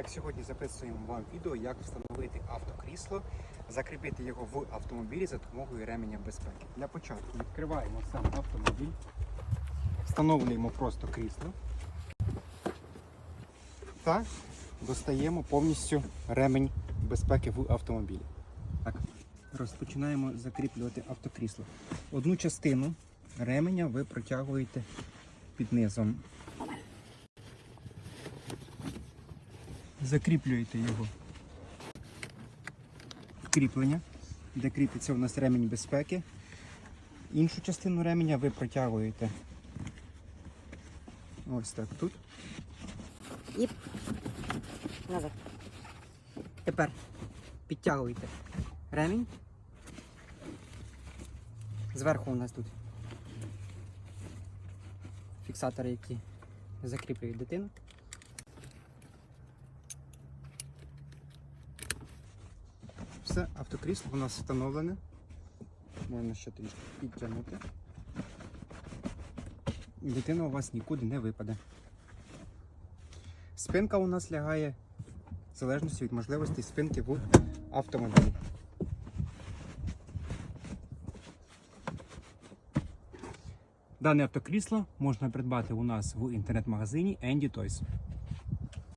Так, сьогодні записуємо вам відео, як встановити автокрісло, закріпити його в автомобілі за допомогою ременя безпеки. Для початку відкриваємо сам автомобіль, встановлюємо просто крісло та достаємо повністю ремень безпеки в автомобілі. Так, розпочинаємо закріплювати автокрісло. Одну частину ременя ви протягуєте під низом. Закріплюєте його кріплення, де кріпиться у нас ремінь безпеки. Іншу частину ременя ви протягуєте ось так тут. І назад. Тепер підтягуйте ремінь. Зверху у нас тут фіксатори, які закріплюють дитину. Все, автокрісло у нас встановлене. Можна ще трішки підтягнути. Дитина у вас нікуди не випаде. Спинка у нас лягає в залежності від можливості спинки в автомобілі. Дане автокрісло можна придбати у нас в інтернет-магазині Andy Toys.